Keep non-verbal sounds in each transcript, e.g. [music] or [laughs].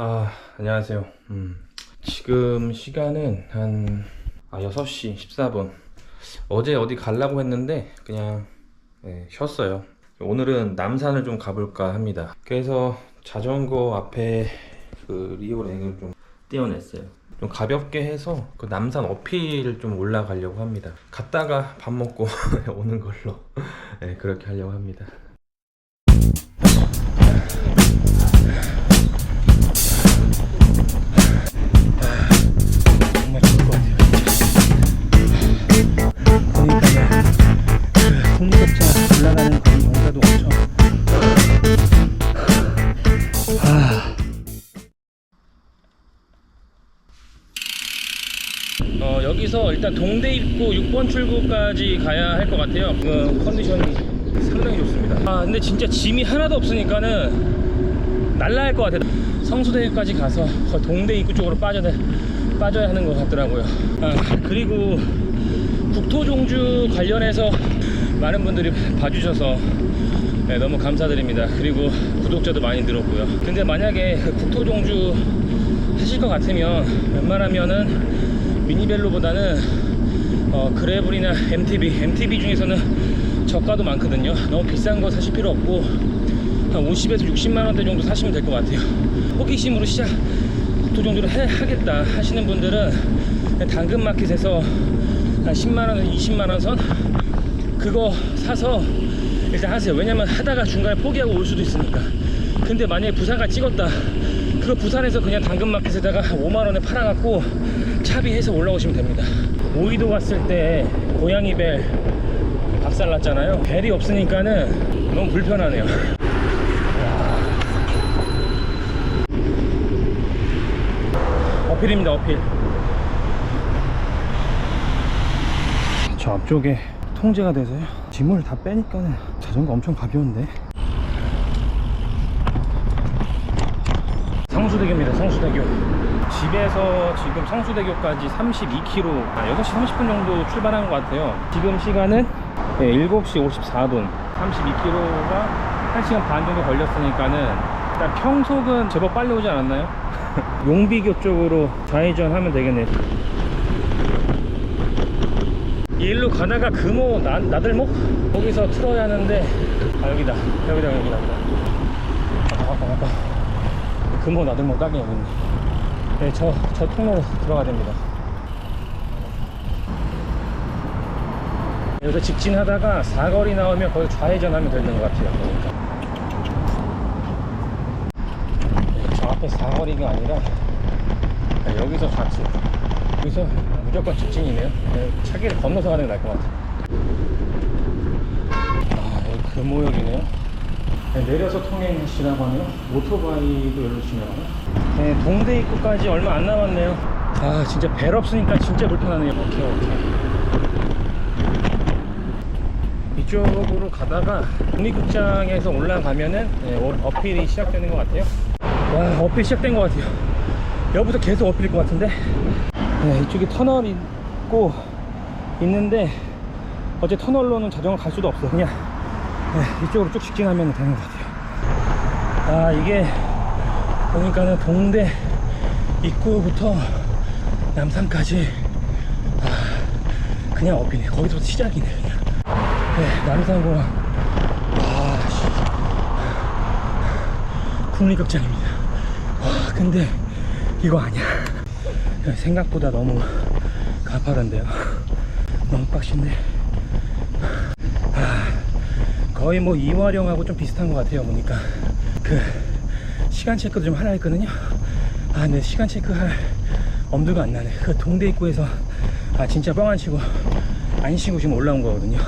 아, 안녕하세요. 음, 지금 시간은 한 아, 6시 14분. 어제 어디 가려고 했는데 그냥 네, 쉬었어요. 오늘은 남산을 좀 가볼까 합니다. 그래서 자전거 앞에 그 리오랭을 좀 띄워냈어요. 좀 가볍게 해서 그 남산 어필을 좀 올라가려고 합니다. 갔다가 밥 먹고 [laughs] 오는 걸로 네, 그렇게 하려고 합니다. 여기서 일단 동대 입구 6번 출구까지 가야 할 것 같아요. 그 컨디션이 상당히 좋습니다. 아, 근데 진짜 짐이 하나도 없으니까는 날라갈 것 같아요. 성수대교까지 가서 동대 입구 쪽으로 빠져야, 빠져야 하는 것 같더라고요. 아, 그리고 국토종주 관련해서 많은 분들이 봐주셔서 네, 너무 감사드립니다. 그리고 구독자도 많이 늘었고요. 근데 만약에 그 국토종주 하실 것 같으면 웬만하면은 미니벨로보다는 어, 그래블이나 MTB, MTB 중에서는 저가도 많거든요. 너무 비싼 거 사실 필요 없고 한 50에서 60만 원대 정도 사시면 될 것 같아요. 호기심으로 시작 국토종주를 해, 하겠다 하시는 분들은 당근마켓에서 한 10만 원, 20만 원 선 그거 사서 일단 하세요. 왜냐면 하다가 중간에 포기하고 올 수도 있으니까. 근데 만약에 부산가 찍었다. 그거 부산에서 그냥 당근마켓에다가 5만 원에 팔아갖고 차비해서 올라오시면 됩니다. 오이도 갔을 때 고양이 벨 박살났잖아요. 벨이 없으니까는 너무 불편하네요. 어필입니다, 어필. 저 앞쪽에 통제가 돼서요. 짐을 다 빼니까는 자전거 엄청 가벼운데. 성수대교입니다, 성수대교. 집에서 지금 성수대교까지 32km, 아, 6시 30분 정도 출발한 것 같아요. 지금 시간은 네, 7시 54분. 32km가 1시간 반 정도 걸렸으니까는 일단 평속은 제법 빨리 오지 않았나요? [laughs] 용비교 쪽으로 좌회전 하면 되겠네요. 이 일로 가다가 금호 나, 나들목? 거기서 틀어야 하는데 아 여기다 여기다 여기다 여기다 아까 아까 아까 금호 나들목 여기 있네 네, 저, 저 통로로 들어가야 됩니다 여기서 직진하다가 사거리 나오면 거기 좌회전하면 되는 것 같아요 그러니까 네, 저 앞에 사거리가 아니라 네, 여기서 좌측 여기서 무조건 직진이네요. 네, 차기를 건너서 가는 게 나을 것 같아요. 아, 여기 금호역이네요. 네, 내려서 통행시라고 하네요. 오토바이도 여기로 지나가네. 네, 동대 입구까지 얼마 안 남았네요. 아, 진짜 벨 없으니까 진짜 불편하네요. 오케이, 오케이. 이쪽으로 가다가 국립극장에서 올라가면은 네, 어- 어필이 시작되는 것 같아요. 와, 어필 시작된 것 같아요. 여기부터 계속 어필일 것 같은데. 네, 이쪽에 터널 있고 있는데 어제 터널로는 자전거 갈 수도 없어 그냥 네, 이쪽으로 쭉 직진하면 되는 것 같아요 아 이게 보니까는 동대 입구부터 남산까지 아, 그냥 어필이네 거기서부터 시작이네 그냥 네, 남산공항 와 씨. 국립극장입니다 와 근데 이거 아니야 생각보다 너무 가파른데요. 너무 빡신데. 아, 거의 뭐 이화령하고 좀 비슷한 것 같아요. 보니까 그 시간 체크도 좀 하려 했거든요. 아, 근데 시간 체크할 엄두가 안 나네. 그 동대 입구에서 아 진짜 뻥 안 치고 안 쉬고 지금 올라온 거거든요.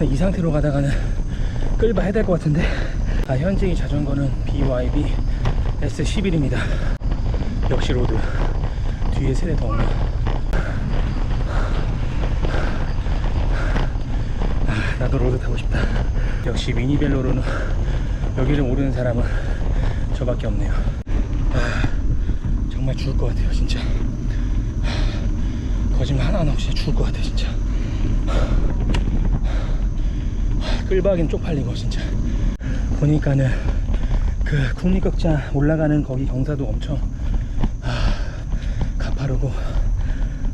이 상태로 가다가는 끌바 해야 될 것 같은데. 아, 현재 이 자전거는 BYB S11입니다. 역시 로드. 뒤에 세대 더 없네. 아, 나도 로드 타고 싶다. 역시 미니벨로로는 여기를 모르는 사람은 저밖에 없네요. 아, 정말 죽을 것 같아요, 진짜. 아, 거짓말 하나 안 하고 진짜 죽을 것 같아, 진짜. 아, 끌박인 쪽팔리고, 진짜. 보니까는 그 국립극장 올라가는 거기 경사도 엄청 아, 가파르고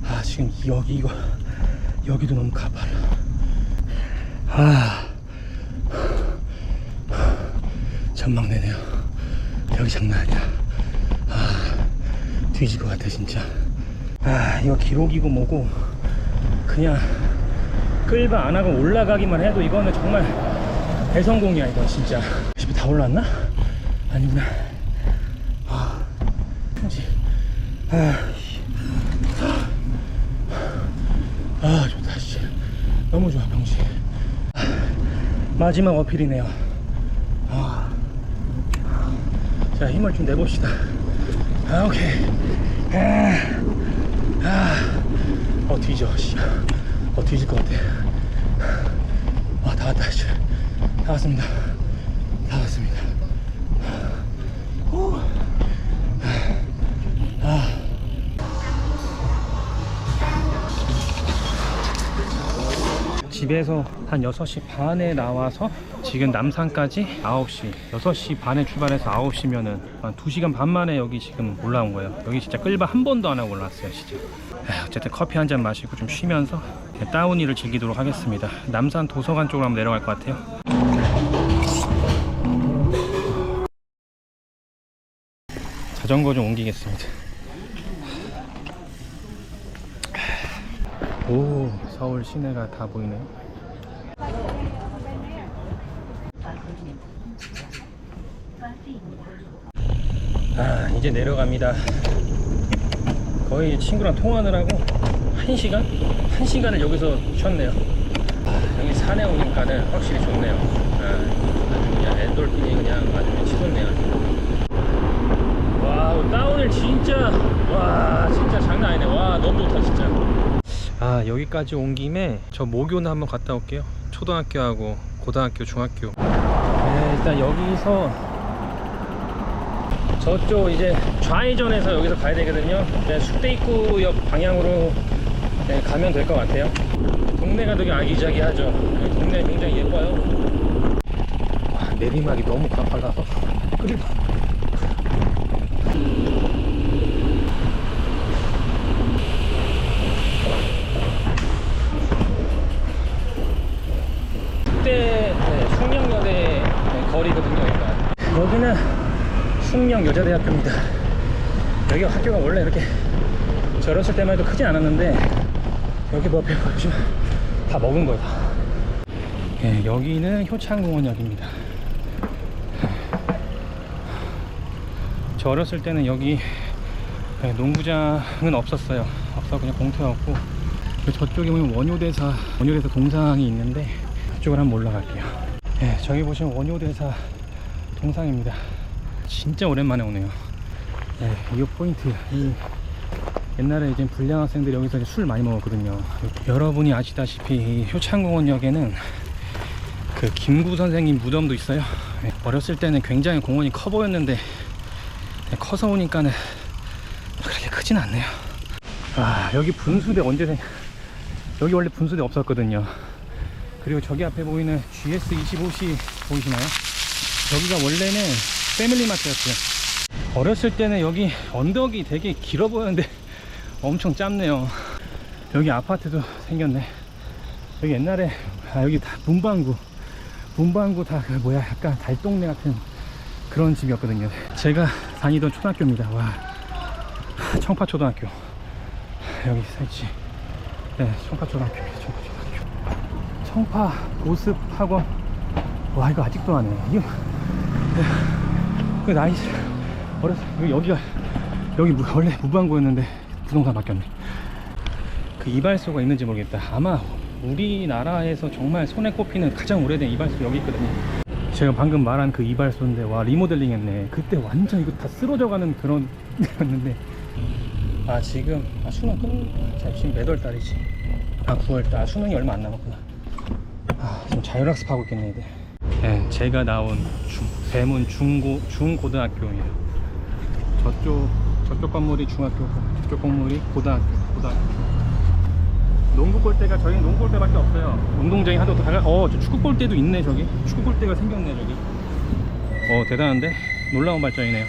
아 지금 여기 이거 여기도 너무 가파르 아. 전망되네요. 여기 장난 아니야. 아 뒤질 것 같아 진짜. 아 이거 기록이고 뭐고. 그냥 끌바 안 하고 올라가기만 해도 이거는 정말 대성공이야 이거 진짜. 집에 다 올랐나? 아니구나. 아 편지. 아, 아 좋다 진짜. 너무 좋아 아, 마지막 어필이네요 아. 자 힘을 좀 내봅시다 아 오케이 아, 아. 어 뒤져 씨. 어 뒤질 것 같아 와다 왔다 씨. 다 왔습니다 다 집에서 한 6시 반에 나와서 지금 남산까지 9시 6시 반에 출발해서 9시면은 한 2시간 반 만에 여기 지금 올라온 거예요. 여기 진짜 끌바 한 번도 안 하고 올라왔어요 진짜. 어쨌든 커피 한 잔 마시고 좀 쉬면서 다운힐을 즐기도록 하겠습니다. 남산 도서관 쪽으로 한번 내려갈 것 같아요. 자전거 좀 옮기겠습니다. 오 서울 시내가 다 보이네요. 아 이제 내려갑니다. 거의 친구랑 통화하느라고 한 시간? 한 시간을 여기서 쉬었네요. 아, 여기 산에 오니까는 확실히 좋네요. 아, 아주 그냥 엔돌핀이 그냥 아주 치솟네요. 와우 다운을 진짜 와 진짜 장난 아니네. 와 너무 좋다 진짜 아 여기까지 온 김에 저 모교나 한번 갔다 올게요. 초등학교하고 고등학교 중학교. 네 일단 여기서 저쪽 이제 좌회전해서 여기서 가야 되거든요. 네, 숙대입구역 방향으로 네, 가면 될 것 같아요. 동네가 되게 아기자기하죠. 네, 동네 굉장히 예뻐요. 와, 내리막이 너무 가팔라서 그리고 숙대 네, 숙명여대 네, 거리거든요 여기가 여기는 숙명여자대학교입니다. 여기 학교가 원래 이렇게 저 어렸을 때만 해도 크진 않았는데 여기 뭐 앞에 보시면 다 먹은 거예요 다. 네, 여기는 효창공원역입니다. 저 어렸을 때는 여기 네, 농구장은 없었어요. 없어 그냥 공터였고 저쪽에 보면 원효대사 원효대사 동상이 있는데 그쪽을 한번 올라갈게요. 네, 저기 보시면 원효대사 동상입니다 진짜 오랜만에 오네요. 네, 이 포인트. 이 옛날에 이제 불량 학생들이 여기서 이제 술 많이 먹었거든요. 여러분이 아시다시피 이 효창공원역에는 그 김구 선생님 무덤도 있어요. 네, 어렸을 때는 굉장히 공원이 커 보였는데 네, 커서 오니까는 그렇게 크진 않네요. 아 여기 분수대 언제 생 여기 원래 분수대 없었거든요. 그리고 저기 앞에 보이는 GS25C 보이시나요? 여기가 원래는 패밀리마트였어요. 어렸을 때는 여기 언덕이 되게 길어 보였는데 [laughs] 엄청 짧네요. 여기 아파트도 생겼네. 여기 옛날에 아 여기 다 문방구. 문방구 다 그 뭐야 약간 달동네 같은 그런 집이었거든요. 제가 다니던 초등학교입니다. 와 청파초등학교. 여기 설치 네 청파초등학교입니다 청파초등학교. 청파 보습 학원. 와 이거 아직도 하네 이거 그 나이 어렸어 여기 여기가 여기 무- 원래 무방구였는데 부동산 바뀌었네. 그 이발소가 있는지 모르겠다. 아마 우리나라에서 정말 손에 꼽히는 가장 오래된 이발소 여기 있거든요. 제가 방금 말한 그 이발소인데 와 리모델링 했네. 그때 완전 이거 다 쓰러져 가는 그런 [laughs] 데였는데. 아 지금 아 수능 끝 자, 지금 몇 월 달이지? 아 9월 달. 아, 수능이 얼마 안 남았구나. 아 지금 자율학습하고 있겠네 애들 네, 제가 나온 중, 대문 중고 중고등학교예요 저쪽 저쪽 건물이 중학교고 저쪽 건물이 고등학교 고등학교 농구 골대가 저희는 농구 골대밖에 없어요 운동장이 하도 다가 어저 축구 골대도 있네 저기 축구 골대가 생겼네 저기 어 대단한데 놀라운 발전이네요.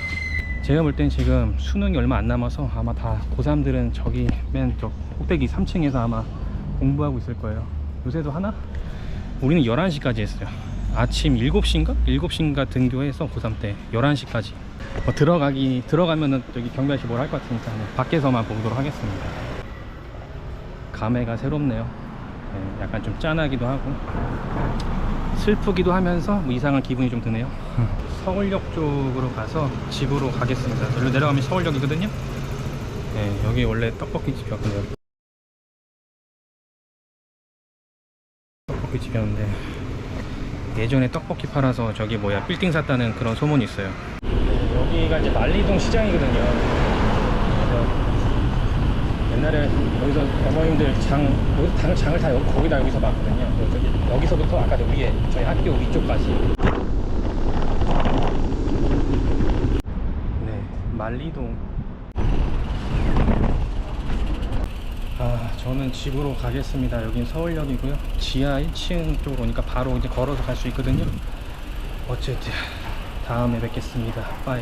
제가 볼 땐 지금 수능이 얼마 안 남아서 아마 다 고3들은 저기 맨 저 꼭대기 3층에서 아마 공부하고 있을 거예요. 요새도 하나? 우리는 11시까지 했어요. 아침 7시인가? 7시인가 등교해서 고3 때 11시까지. 뭐 들어가기, 들어가면은 저기 경비아저씨 뭘 할 것 같으니까 밖에서만 보도록 하겠습니다. 감회가 새롭네요. 네, 약간 좀 짠하기도 하고 슬프기도 하면서 뭐 이상한 기분이 좀 드네요. [laughs] 서울역 쪽으로 가서 집으로 가겠습니다. 여기로 내려가면 서울역이거든요. 네, 여기 원래 떡볶이 집이었거든요. 떡볶이 집이었는데 예전에 떡볶이 팔아서 저기 뭐야 빌딩 샀다는 그런 소문이 있어요. 여기가 이제 만리동 시장이거든요. 옛날에 여기서 어머님들 장, 여기서 장, 장을 다 여기, 거기다 여기서 봤거든요. 저기, 여기서부터 아까 저 위에 저희 학교 위쪽까지. 네, 만리동. 아, 저는 집으로 가겠습니다. 여긴 서울역이고요. 지하 1층 쪽으로 오니까 바로 이제 걸어서 갈 수 있거든요. 어쨌든 다음에 뵙겠습니다. 빠이.